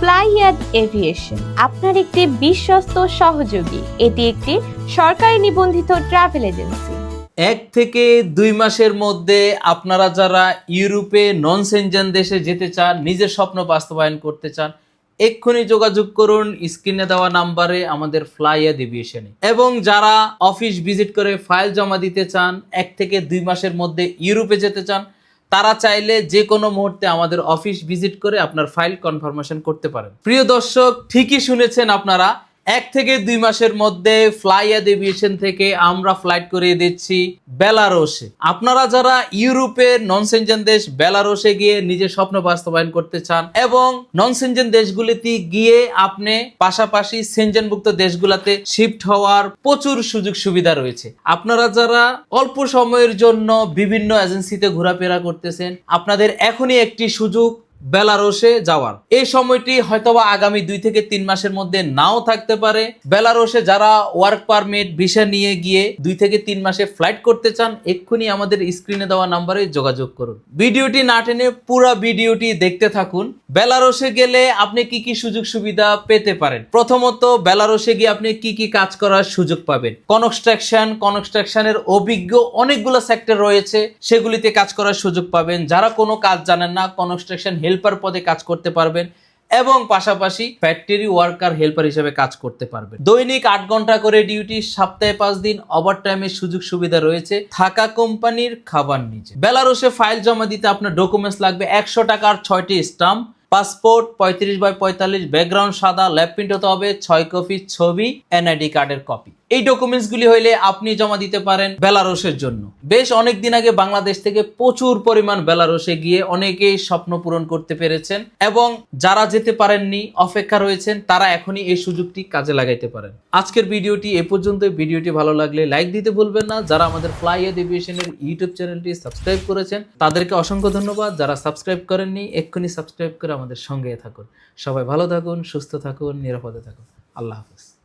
ফ্লাইয়াদ aviation, আপনার একটি বিশ্বস্ত সহযোগী। এটি একটি সরকারি নিবন্ধিত ট্রাভেল এজেন্সি। এক থেকে দুই মাসের মধ্যে আপনারা যারা ইউরোপে নন সেনজেন দেশে যেতে চান, নিজের স্বপ্ন বাস্তবায়ন করতে চান, এক্ষুনি যোগাযোগ করুন, স্ক্রিনে দেওয়া নাম্বারে আমাদের ফ্লাইয়া এভিয়েশনে। এবং যারা অফিস ভিজিট করে ফাইল জমা দিতে চান, এক থেকে দুই মাসের মধ্যে ইউরোপে যেতে চান তারা চাইলে যে কোনো মুহূর্তে আমাদের অফিস ভিজিট করে আপনার ফাইল কনফার্মেশন করতে পারেন। প্রিয় দর্শক, ঠিকই শুনেছেন আপনারা এক থেকে দুই মাসের মধ্যে ফ্লাইয়া এভিয়েশন থেকে আমরা ফ্লাইট করিয়ে দিচ্ছি বেলারোসে। আপনারা যারা ইউরোপের নন সেনজেন দেশ বেলারোসে গিয়ে নিজের স্বপ্ন বাস্তবায়ন করতে চান এবং নন সেনজেন দেশগুলিতে গিয়ে আপনি পাশাপাশি সেনজেনভুক্ত দেশগুলোতে শিফট হওয়ার প্রচুর সুযোগ সুবিধা রয়েছে। আপনারা যারা অল্প সময়ের জন্য বিভিন্ন এজেন্সিতে ঘোরাফেরা করতেছেন, আপনাদের এখনই একটি সুযোগ বেলারোসে যাওয়ার। এই সময়টি হয়তোবা আগামী দুই থেকে তিন মাসের মধ্যে নাও থাকতে পারে। বেলারোসে যারা ওয়ার্ক পারমিট ভিসা নিয়ে গিয়ে দুই থেকে তিন মাসে ফ্লাইট করতে চান, এক্ষুনি আমাদের স্ক্রিনে দেওয়া নাম্বারে যোগাযোগ করুন। ভিডিওটি না টেনে পুরো ভিডিওটি দেখতে থাকুন। বেলারোসে গেলে আপনি কি কি সুযোগ সুবিধা পেতে পারেন? প্রথমত বেলারোসে গিয়ে আপনি কি কি কাজ করার সুযোগ পাবেন? কনস্ট্রাকশন কনস্ট্রাকশনের অভিজ্ঞ অনেকগুলো সেক্টর রয়েছে, সেগুলিতে কাজ করার সুযোগ পাবেন। যারা কোনো কাজ জানেন না কনস্ট্রাকশন হেল্পার পদে কাজ করতে পারবেন এবং পাশাপাশি ফ্যাক্টরি ওয়ার্কার হেল্পার হিসেবে কাজ করতে পারবেন। দৈনিক আট ঘণ্টা করে ডিউটি সপ্তাহে পাঁচ দিন ওভার টাইমের সুযোগ সুবিধা রয়েছে থাকা কোম্পানির খাবার নিচে। বেলারুসে ফাইল জমা দিতে আপনার ডকুমেন্টস লাগবে একশো টাকার ছয়টি স্টাম্প পাসপোর্ট পঁয়ত্রিশ বাই পঁয়তাল্লিশ ব্যাকগ্রাউন্ড সাদা ল্যাব প্রিন্ট হতে হবে, ছয় কপি ছবি এনআইডি কার্ডের কপি এই ডকুমেন্টসগুলি হইলে আপনি জমা দিতে পারেন বেলারসের জন্য। বেশ অনেক দিন আগে বাংলাদেশ থেকে প্রচুর পরিমাণ বেলারসে গিয়ে অনেকেই স্বপ্ন পূরণ করতে পেরেছেন এবং যারা যেতে পারেননি, অপেক্ষা রয়েছেন, তারা এখনই এই সুযোগটি কাজে লাগাইতে পারেন। আজকের ভিডিওটি এ পর্যন্ত ভিডিওটি ভালো লাগলে লাইক দিতে ভুলবেন না। যারা আমাদের ফ্লাই এভিয়েশনের ইউটিউব চ্যানেলটি সাবস্ক্রাইব করেছেন, তাদেরকে অসংখ্য ধন্যবাদ। যারা সাবস্ক্রাইব করেননি, এক্ষুনি সাবস্ক্রাইব করে আমাদের সঙ্গে থাকুন। সবাই ভালো থাকুন, সুস্থ থাকুন, নিরাপদে থাকুন। আল্লাহ হাফিজ।